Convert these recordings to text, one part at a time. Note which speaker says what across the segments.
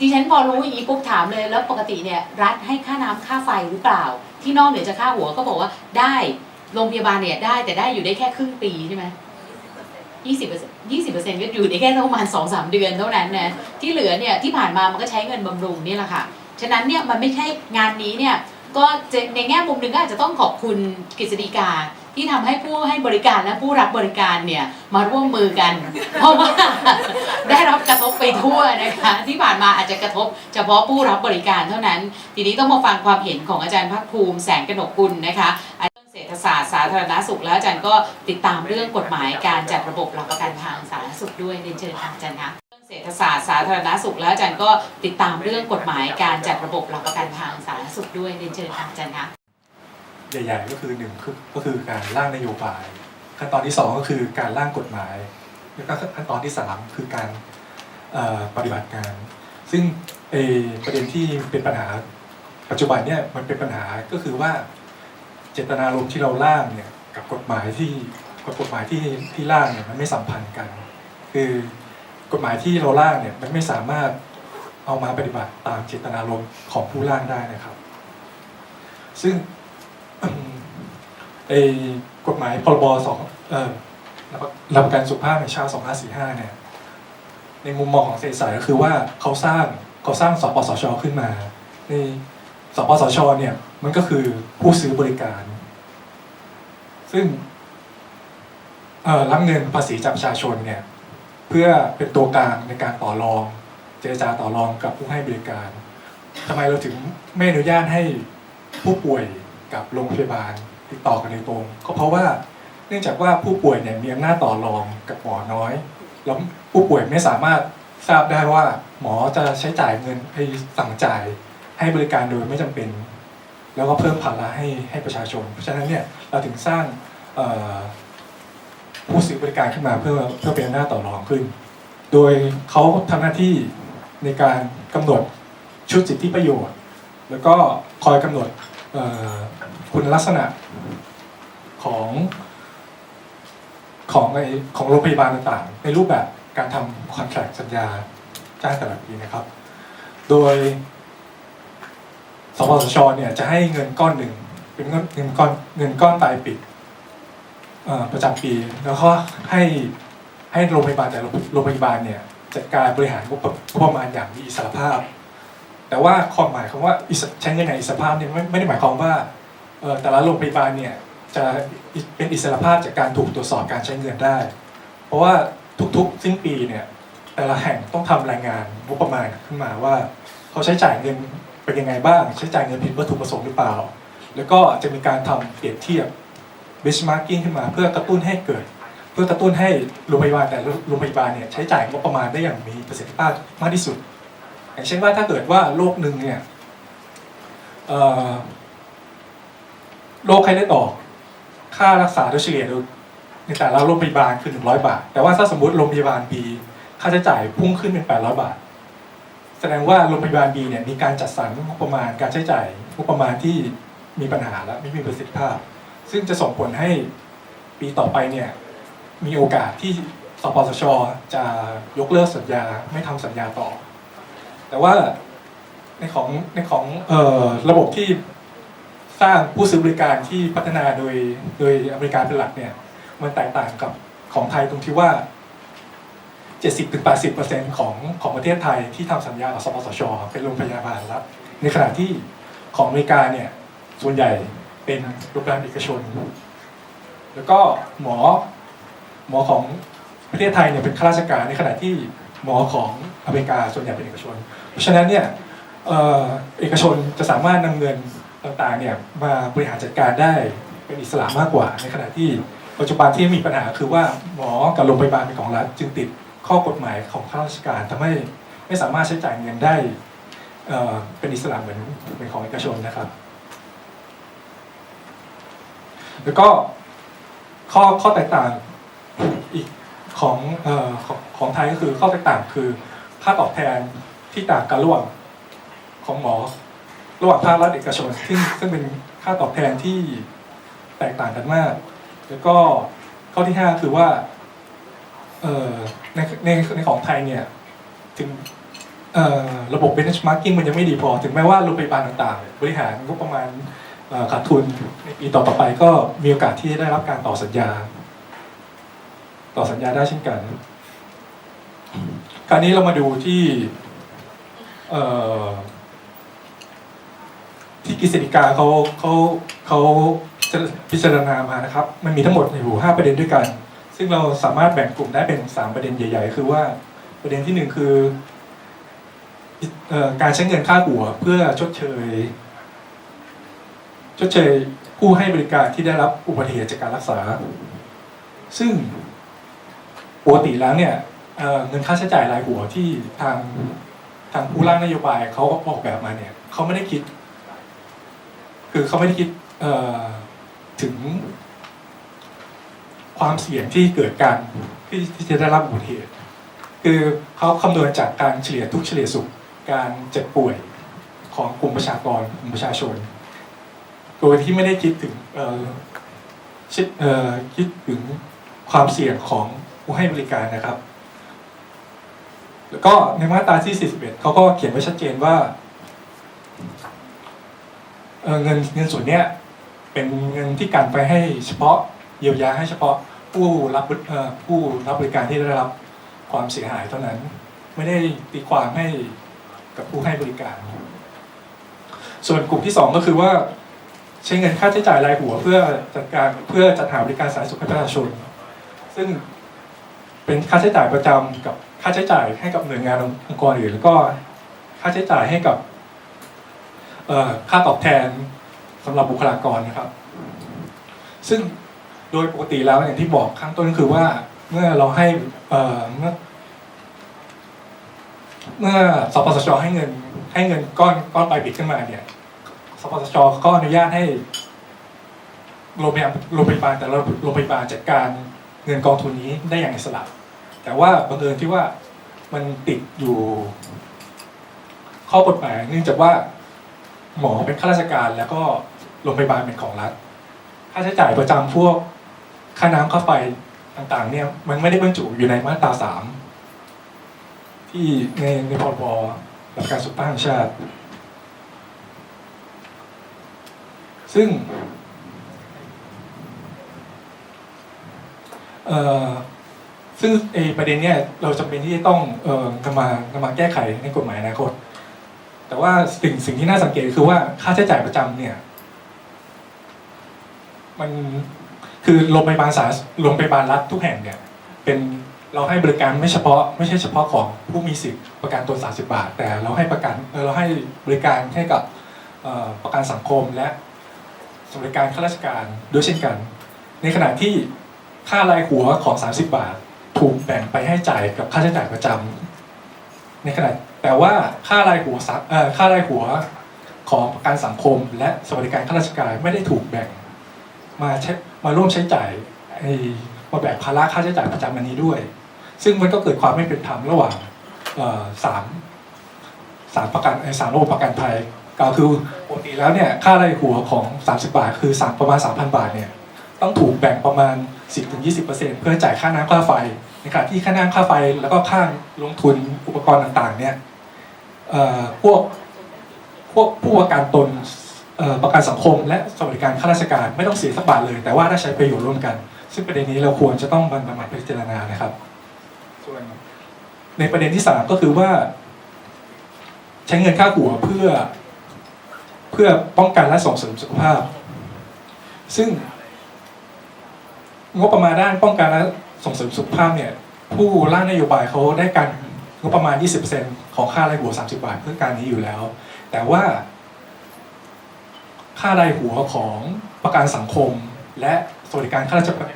Speaker 1: ดิฉันพอรู้อย่างนี้ปุ๊บถามเลยแล้วปกติเนี่ยรัฐให้ค่าน้ำค่าไฟหรือเปล่า ที่นอกเหนือจากค่าหัวก็บอกว่าได้โรงพยาบาลเนี่ยได้แต่ได้อยู่ได้แค่ครึ่งปีใช่ไหมยี่สิบเปอร์เซ็นต์ยี่สิบเปอร์เซ็นต์ก็อยู่ได้แค่ประมาณสองสามเดือนเท่านั้นนะที่เหลือเนี่ยที่ผ่านมามันก็ใช้เงินบำรุงนี่แหละค่ะ ฉะนั้นเนี่ยมันไม่ใช่งานนี้เนี่ยก็จะในแง่มุมหนึ่งก็อาจจะต้องขอบคุณกฤษฎีกา ที่ทำให้ผู้ให้บริการและผู้รับบริการเนี่ยมาร่วมมือกัน เพราะว่าได้รับกระทบไปทั่วนะคะที่ผ่านมาอาจจะกระทบ เฉพาะผู้รับบริการเท่านั้น ทีนี้ต้องมาฟังความเห็นของอาจารย์ภาคภูมิแสงกนกกุลนะคะอาจาเศรษฐศาสตร์สาธารณสุขแล้วอาจารย์ก็ติดตามเรื่องกฎหมายการจัดระบบหลักประกันทางสาธารณสุขด้วยเรียนเชิญอาจารย์คะเรื่องเศรษฐศาสตร์สาธารณสุขแล้วอาจารย์ก็ติดตามเรื่องกฎหมายการจัดระบบหลักประกันทางสาธารณสุขด้วยเรียนเชิญอาจารย์คะ
Speaker 2: ใหญ่ ๆ ก็คือหนึ่งก็คือการร่างนโยบาย ขั้นตอนที่สองก็คือการร่างกฎหมาย แล้วก็ขั้นตอนที่สามคือการปฏิบัติการซึ่งประเด็นที่เป็นปัญหาปัจจุบันเนี่ยมันเป็นปัญหาก็คือว่าเจตนารมณ์ที่เราร่างเนี่ยกับกฎหมายที่กับกฎหมายที่ที่ร่างเนี่ยมันไม่สัมพันธ์กัน คือกฎหมายที่เราร่างเนี่ยมันไม่สามารถเอามาปฏิบัติตามเจตนารมณ์ของผู้ร่างได้นะครับ ซึ่ง ไอ้กฎหมายพรบสองเออรับรับปรสุขภาพแห่งชาติ2545 เนี่ย ในมุมมองของเศรษฐศาสตร์ก็คือว่าเขาสร้างเขาสร้างสปสช ขึ้นมา ในสปสช เนี่ย มันก็คือผู้ซื้อบริการ ซึ่งเออรับเงินภาษีจากประชาชนเนี่ย เพื่อเป็นตัวกลางในการต่อรอง เจรจาต่อรองกับผู้ให้บริการทำไมเราถึงไม่อนุญาตให้ผู้ป่วย กับโรงพยาบาลติดต่อกันโดยตรง ก็เพราะว่าเนื่องจากว่าผู้ป่วยเนี่ยมีอำนาจต่อรองกับหมอน้อยแล้วผู้ป่วยไม่สามารถทราบได้ว่า หมอจะใช้จ่ายเงินให้สั่งจ่ายให้บริการโดยไม่จำเป็น แล้วก็เพิ่มภาระให้ให้ประชาชน เพราะฉะนั้นเนี่ยเราถึงสร้างผู้ซื้อบริการขึ้นมาเพื่อเพื่อเป็นอำนาจต่อรองขึ้น โดยเขาทำหน้าที่ในการกำหนดชุดสิทธิประโยชน์ แล้วก็คอยกำหนด คุณลักษณะของของไอของโรงพยาบาลต่างๆ ในรูปแบบการทำคอนแทคสัญญาจ้างแต่ละปีนะครับ โดยสปสชเนี่ยจะให้เงินก้อนหนึ่งเป็นเงินเงินก้อนเงินก้อนปลายปีเอ่อประจำปี แล้วก็ให้ให้โรงพยาบาลแต่โรงพยาบาลเนี่ยจัดการบริหารงบประมาณอย่างมีอิสรภาพ แต่ว่าความหมายคำว่าใช้เงินอย่างอิสรภาพเนี่ยไม่ไม่ได้หมายความว่า แต่ละโรงพยาบาลเนี่ยจะเป็นอิสระภาพจากการถูกตรวจสอบการใช้เงินได้ เพราะว่าทุกๆสิ้นปีเนี่ยแต่ละแห่งต้องทำรายงานงบประมาณขึ้นมาว่า เขาใช้จ่ายเงินเป็นยังไงบ้าง ใช้จ่ายเงินผิดวัตถุประสงค์หรือเปล่า แล้วก็จะมีการทำเปรียบเทียบ benchmarking ขึ้นมาเพื่อกระตุ้นให้เกิด เพื่อกระตุ้นให้โรงพยาบาลแต่ละโรงพยาบาลเนี่ยใช้จ่ายงบประมาณได้อย่างมีประสิทธิภาพมากที่สุด อย่างเช่นว่าถ้าเกิดว่าโรคหนึ่งเนี่ย โรคไข้เลือดออก ค่ารักษาโดยเฉลี่ยโดยในแต่ละโรงพยาบาลคือ100บาท แต่ว่าถ้าสมมติโรงพยาบาล B ค่าใช้จ่ายพุ่งขึ้นเป็น800บาท แสดงว่าโรงพยาบาล B เนี่ยมีการจัดสรรงบประมาณการใช้จ่ายงบประมาณที่มีปัญหาและไม่มีประสิทธิภาพ ซึ่งจะส่งผลให้ปีต่อไปเนี่ยมีโอกาสที่สปสชจะยกเลิกสัญญาไม่ทำสัญญาต่อ แต่ว่าในของในของเอ่อระบบที่ สร้างผู้ซื้อบริการที่พัฒนาโดยโดยอเมริกาเป็นหลักเนี่ย มันแตกต่างกับของไทยตรงที่ว่า 70-80%ของของประเทศไทยที่ทำสัญญากับสปสช เป็นโรงพยาบาลรัฐในขณะที่ของอเมริกาเนี่ยส่วนใหญ่เป็นโรงพยาบาลเอกชน แล้วก็หมอหมอของประเทศไทยเนี่ยเป็นข้าราชการในขณะที่หมอของอเมริกาส่วนใหญ่เป็นเอกชน เพราะฉะนั้นเนี่ยเอ่อเอกชนจะสามารถนำเงิน ต่างๆเนี่ยมาบริหารจัดการได้เป็นอิสระมากกว่า ในขณะที่ปัจจุบันที่มีปัญหาคือว่าหมอกับโรงพยาบาลเป็นของรัฐจึงติดข้อกฎหมายของข้าราชการทำให้ไม่สามารถใช้จ่ายเงินได้เเป็นอิสระเหมือนเป็นของเอกชนนะครับ แล้วก็ข้อข้อแตกต่างอีกของออของของไทยก็คือข้อแตกต่างคือค่าตอบแทนที่ต่างกันระหว่างของหมอ ระหว่างภาครัฐเอกชนซึ่งซึ่งเป็นค่าตอบแทนที่แตกต่างกันมาก แล้วก็ข้อที่ห้าคือว่าในในในของไทยเนี่ยถึงระบบ benchmarking มันยังไม่ดีพอ ถึงแม้ว่าโรงพยาบาลต่างๆ บริหารงบประมาณขาดทุนในปีต่อๆไปก็มีโอกาสที่จะได้รับการต่อสัญญา ต่อสัญญาได้เช่นกัน คราวนี้เรามาดูที่ ที่กฤษฎีกาเขาเขาเขาพิจารณามานะครับ มันมีทั้งหมดอยู่ห้าประเด็นด้วยกัน ซึ่งเราสามารถแบ่งกลุ่มได้เป็นสามประเด็นใหญ่ ๆ คือว่าประเด็นที่หนึ่งคืออการใช้เงินค่าหัวเพื่อชดเชย ชดเชยผู้ให้บริการที่ได้รับอุบัติเหตุจากการรักษา ซึ่งปกติแล้วเนี่ยเเงินค่าใช้จ่ายรายหัวที่ทางทางผู้ร่างนโยบายเขาออกแบบมาเนี่ยเขาไม่ได้คิด คือเขาไม่ได้คิดถึง ความเสี่ยงที่เกิดการที่ที่จะได้รับอุบัติเหตุ คือเขาคำนวณจากการเฉลี่ยทุกเฉลี่ยสุข การเจ็บป่วยของกลุ่มประชากรกลุ่มประชาชน โดยที่ไม่ได้คิดถึงคิดเอ่อคิดถึงความเสี่ยงของผู้ให้บริการนะครับ แล้วก็ในมาตราที่ 41 เขาก็เขียนไว้ชัดเจนว่า เงินเงินส่วนเนี้ยเป็นเงินที่กันไปให้เฉพาะเยียวยาให้เฉพาะผู้รับผู้รับบริการที่ได้รับความเสียหายเท่านั้น ไม่ได้ตีความให้กับผู้ให้บริการ ส่วนกลุ่มที่สองก็คือว่า ใช้เงินค่าใช้จ่ายรายหัวเพื่อจัดการเพื่อจัดหาบริการสาธารณสุขให้ประชาชน ซึ่งเป็นค่าใช้จ่ายประจำกับค่าใช้จ่ายให้กับหน่วยงานองค์กรอื่นแล้วก็ค่าใช้จ่ายให้กับ ค่าตอบแทนสำหรับบุคลากรนะครับ ซึ่งโดยปกติแล้วอย่างที่บอกข้างต้นก็คือว่าเมื่อเราให้เอ่อเมื่อเมื่อสปสชให้เงิน ให้เงินก้อนก้อนปลายปิดขึ้นมาเนี่ยสปสชก็อนุญาตให้โรงพยาบาลโรงพยาบาลแต่ละโรงพยาบาลจัดการเงินกองทุนนี้ได้อย่างอิสระ แต่ว่าบังเอิญที่ว่ามันติดอยู่ข้อกฎหมายเนื่องจากว่า หมอเป็นข้าราชการแล้วก็โรงพยาบาลเป็นของรัฐ ค่าใช้จ่ายประจำพวกค่าน้ำค่าไฟต่างๆ เนี่ย มันไม่ได้บรรจุอยู่ในมาตราสามที่ในในพรบหลักการสุขภาพแห่งชาติ ซึ่งเอ่อซึ่งไอประเด็นเนี้ยเราจำเป็นที่จะต้องเอ่อนำมานำมาแก้ไขในกฎหมายอนาคต แต่ว่าสิ่งสิ่งที่น่าสังเกตคือว่าค่าใช้จ่ายประจำเนี่ย มันคือโรงพยาบาลสาโรงพยาบาลรัฐทุกแห่งเนี่ย เป็นเราให้บริการไม่เฉพาะ ไม่ใช่เฉพาะของผู้มีสิทธิ์ประกันตน30 บาท แต่เราให้ประกันเราให้บริการให้กับประกันสังคมและสวัสดิการข้าราชการด้วยเช่นกัน ในขณะที่ค่ารายหัวของ 30 บาท ถูกแบ่งไปให้จ่ายกับค่าใช้จ่ายประจำในขณะ แต่ว่าค่ารายหัวสักเอ่อค่ารายหัวของประกันสังคม และสวัสดิการข้าราชการไม่ได้ถูกแบ่ง มาใช้มาร่วมใช้จ่ายไอมาแบกภาระค่าใช้จ่ายประจำอันนี้ด้วย ซึ่งมันก็เกิดความไม่เป็นธรรมระหว่างสามสามประกันไอสามระบบประกันภัยกล่าวคือปกติแล้วเนี่ยค่ารายหัวของ 30 บาท คือสามประมาณ 3,000 บาทเนี่ยต้องถูกแบ่งประมาณ 10-20%เพื่อจ่ายค่าน้ำค่าไฟในขณะที่ค่าน้ำค่าไฟแล้วก็ค่าลงทุนอุปกรณ์ต่างๆเนี่ย พวกพวกผู้ประกันตนเอ่อประกันสังคม และสวัสดิการข้าราชการไม่ต้องเสียสักบาทเลย แต่ว่าได้ใช้ประโยชน์ร่วมกัน ซึ่งประเด็นนี้เราควรจะต้องบรรมาพิจารณานะครับ ส่วนในประเด็นที่สามก็คือว่า ใช้เงินค่าหัวเพื่อเพื่อป้องกันและส่งเสริมสุขภาพ ซึ่งงบประมาณด้านป้องกันและส่งเสริมสุขภาพเนี่ย ผู้ร่างนโยบายเขาได้การ งบประมาณ 20%ของค่ารายหัว 30 บาทเพื่อการนี้อยู่แล้ว แต่ว่า ค่ารายหัวของประกันสังคม และสวัสดิการข้าราชการ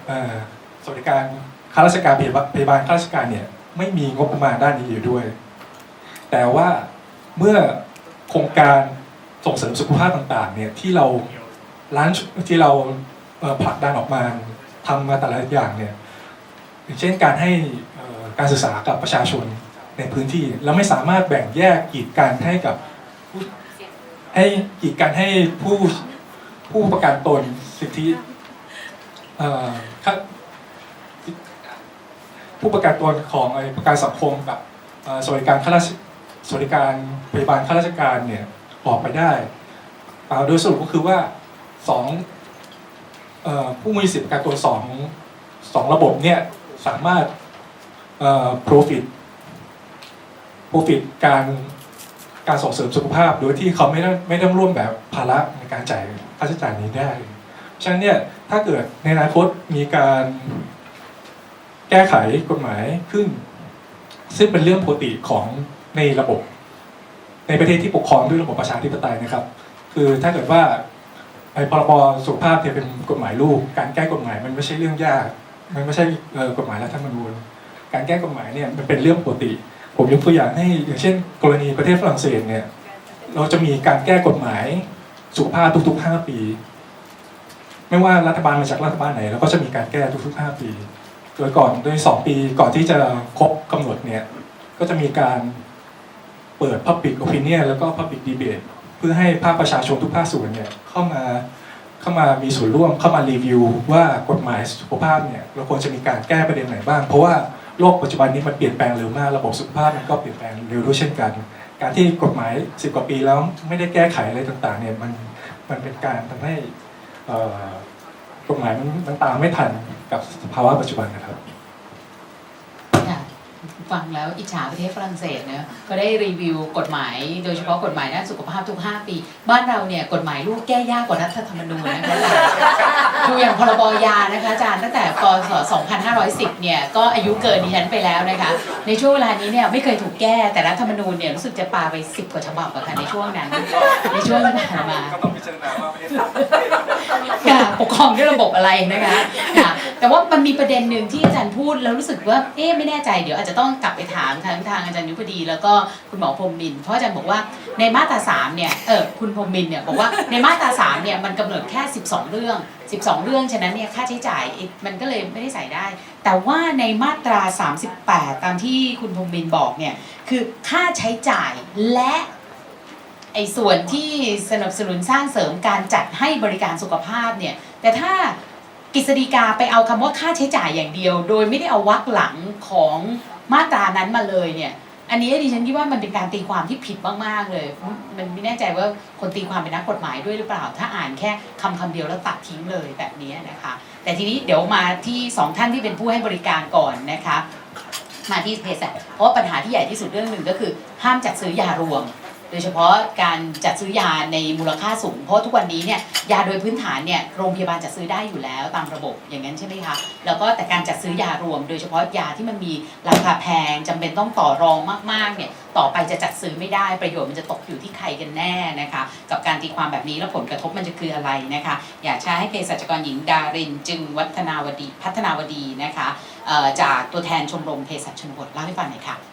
Speaker 2: สวัสดิการข้าราชการพยาบาลพยาบาลข้าราชการเนี่ยไม่มีงบประมาณด้านนี้อยู่ด้วย แต่ว่าเมื่อโครงการส่งเสริมสุขภาพต่างๆเนี่ยที่เราล้านที่เราผลักดันออกมาทำมาแต่ละอย่างเนี่ยอย่างเช่นการให้การศึกษากับประชาชน ในพื้นที่ เราไม่สามารถแบ่งแยกกีดกันให้กับให้กีดกันให้ผู้ผู้ประกันตนสิทธิผู้ประกันตนของอประกันสังคมกับสวัสดิการข้าราชสวัสดิการพยาบาลข้าราชการเนี่ยออกไปได้อ่าโดยสรุปก็คือว่าสองอผู้มีสิทธิประกันตัวสองสองระบบเนี่ยสามารถเออ profit profit การการส่งเสริมสุขภาพ โดยที่เขาไม่ได้ไม่ต้องร่วมแบบภาระในการจ่ายค่าใช้จ่ายนี้ได้ ฉะนั้นเนี่ยถ้าเกิดในอนาคตมีการแก้ไขกฎหมายขึ้น ซึ่งเป็นเรื่องปกติของในระบบ ในประเทศที่ปกครองด้วยระบบประชาธิปไตยนะครับ คือถ้าเกิดว่าไอ้พรบสุขภาพเนี่ยเป็นกฎหมายลูก การแก้กฎหมายมันไม่ใช่เรื่องยาก มันไม่ใช่กฎหมายรัฐธรรมนูญ การแก้กฎหมายเนี่ยมันเป็นเรื่องปกติ ผมยกตัวอย่างให้อย่างเช่น กรณีประเทศฝรั่งเศสเนี่ย เราจะมีการแก้กฎหมายสุขภาพทุกๆ 5 ปี ไม่ว่ารัฐบาลมาจากรัฐบาลไหนเราก็จะมีการแก้ทุกๆ 5 ปี โดยก่อนโดย 2 ปีก่อนที่จะครบกำหนดเนี่ย ก็จะมีการเปิด Public Opinion แล้วก็ Public Debate เพื่อให้ภาคประชาชนทุกภาคส่วนเนี่ยเข้ามาเข้ามามีส่วนร่วมเข้ามารีวิวว่ากฎหมายสุขภาพเนี่ยเราควรจะมีการแก้ประเด็นไหนบ้าง เพราะว่า โลกปัจจุบันนี้มันเปลี่ยนแปลงเร็วมาก ระบบสุขภาพมันก็เปลี่ยนแปลงเร็วด้วยเช่นกัน การที่กฎหมายสิบกว่าปีแล้วไม่ได้แก้ไขอะไรต่างๆเนี่ยมันมันเป็นการทำให้กฎหมายมันตามไม่ทันกับสภาวะปัจจุบันนะครับ
Speaker 1: ฟังแล้วอิจฉาประเทศฝรั่งเศสเนะก็ได้รีวิวกฎหมาย โดยเฉพาะกฎหมายด้านสุขภาพทุก 5 ปี บ้านเราเนี่ยกฎหมายลูกแก้ยากกว่ารัฐธรรมนูญนะคะจารย์ดูอย่างพรบยานะคะอาจารย์ตั้งแต่ปศ2510 เนี่ยก็อายุเกินดิฉันไปแล้วนะคะ ในช่วงเวลานี้เนี่ยไม่เคยถูกแก้แต่รัฐธรรมนูญเนี่ยรู้สึกจะปาไป 10 กว่าฉบับอะค่ะในช่วงนั้นในช่วงที่ผ่านมา
Speaker 2: ก็ต้องพิจารณาว่าประเทศ
Speaker 1: ค่ะปกครองด้วยระบบอะไรนะคะค่ะแต่ว่ามันมีประเด็นหนึ่งที่อาจารย์พูดแล้วรู้สึกว่าเอ๊ะไม่แน่ใจเดี๋ยวอาจจะต้องกลับไปถามทางทางอาจารย์ยุพดี แล้วก็คุณหมอพรมมินเพราะอาจารย์บอกว่าในมาตราสามเนี่ยเออคุณพรมมินเนี่ยบอกว่าในมาตราสามเนี่ยมันกำหนดแค่ 12 เรื่อง 12 เรื่องฉะนั้นเนี่ยค่าใช้จ่ายมันก็เลยไม่ได้ใส่ได้ แต่ว่าในมาตรา 38 ตามที่คุณพรมมินบอกเนี่ยคือค่าใช้จ่ายและ ไอ้ส่วนที่สนับสนุนสร้างเสริมการจัดให้บริการสุขภาพเนี่ยแต่ถ้ากฤษฎีกาไปเอาคำว่าค่าใช้จ่ายอย่างเดียว โดยไม่ได้เอาวรรคหลังของมาตรานั้นมาเลยเนี่ยอันนี้ดิฉันคิดว่ามันเป็นการตีความที่ผิดมากๆเลย มันไม่แน่ใจว่าคนตีความเป็นนักกฎหมายด้วยหรือเปล่า ถ้าอ่านแค่คำคำเดียวแล้วตัดทิ้งเลยแบบนี้นะคะ แต่ทีนี้เดี๋ยวมาที่สองท่านที่เป็นผู้ให้บริการก่อนนะคะมาที่เภสัชเพราะปัญหาที่ใหญ่ที่สุดเรื่องหนึ่งก็คือ ห้ามจัดซื้อยารวม โดยเฉพาะการจัดซื้อยาในมูลค่าสูง เพราะทุกวันนี้เนี่ยยาโดยพื้นฐานเนี่ยโรงพยาบาลจัดซื้อได้อยู่แล้วตามระบบอย่างนั้นใช่ไหมคะแล้วก็แต่การจัดซื้อยารวม โดยเฉพาะยาที่มันมีราคาแพงจำเป็นต้องต่อรองมากๆเนี่ยต่อไปจะจัดซื้อไม่ได้ประโยชน์มันจะตกอยู่ที่ใครกันแน่นะคะกับการตีความแบบนี้แล้วผลกระทบมันจะคืออะไรนะคะอยากจะให้เภสัชกรหญิงดารินจึงวัฒนาวดีพัฒนาวดีนะคะจากตัวแทนชมรมเภสัชชนบทเล่าให้ฟังหน่อยค่ะ